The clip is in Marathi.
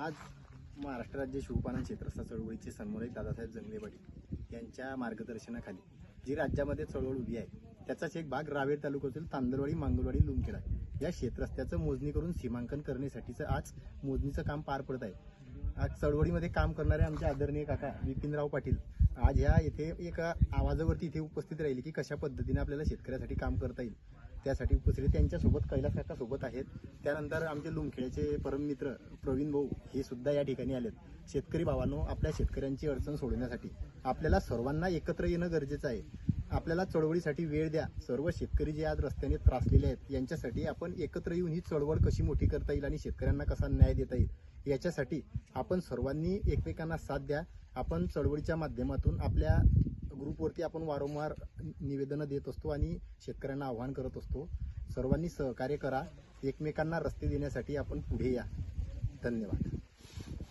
आज महाराष्ट्र राज्य शिवपालन क्षेत्रस्थ चळवळीचे सन्मानित दादासाहेब जंगलेवाडी यांच्या मार्गदर्शनाखाली जी राज्यामध्ये चळवळ उभी आहे त्याचाच एक भाग रावेर तालुक्यातील तांदळवाडी मांगलवाडी लुमखेडा या क्षेत्रस्त्याचं मोजणी करून सीमांकन करण्यासाठीचं आज मोजणीचं काम पार पडत आहे. आज चळवळीमध्ये काम करणारे आमचे आदरणीय काका विपिनराव पाटील आज ह्या येथे एका आवाजावरती इथे उपस्थित राहिले की कशा पद्धतीने आपल्याला शेतकऱ्यासाठी काम करता येईल. त्यासाठी उपस्थित त्यांच्यासोबत कैलास काका सोबत आहेत. त्यानंतर आमचे लुमखेड्याचे परममित्र प्रवीण भाऊ हे सुद्धा या ठिकाणी आलेत. शेतकरी भावांनो आपल्या शेतकऱ्यांची अडचण सोडवण्यासाठी आपल्याला सर्वांना एकत्र येणं गरजेचं आहे. आपल्याला चळवळीसाठी वेळ द्या. सर्व शेतकरी जे आज रस्त्याने त्रासलेले आहेत यांच्यासाठी आपण एकत्र येऊन ही चळवळ कशी मोठी करता येईल आणि शेतकऱ्यांना कसा न्याय देता येईल याच्यासाठी आपण सर्वांनी एकमेकांना साथ द्या. आपण चळवळीच्या माध्यमातून आपल्या ग्रुपवरती आपण वारंवार निवेदनं देत असतो आणि शेतकऱ्यांना आव्हान करत असतो. सर्वांनी सहकार्य करा. एकमेकांना रस्ते देण्यासाठी आपण पुढे या. धन्यवाद.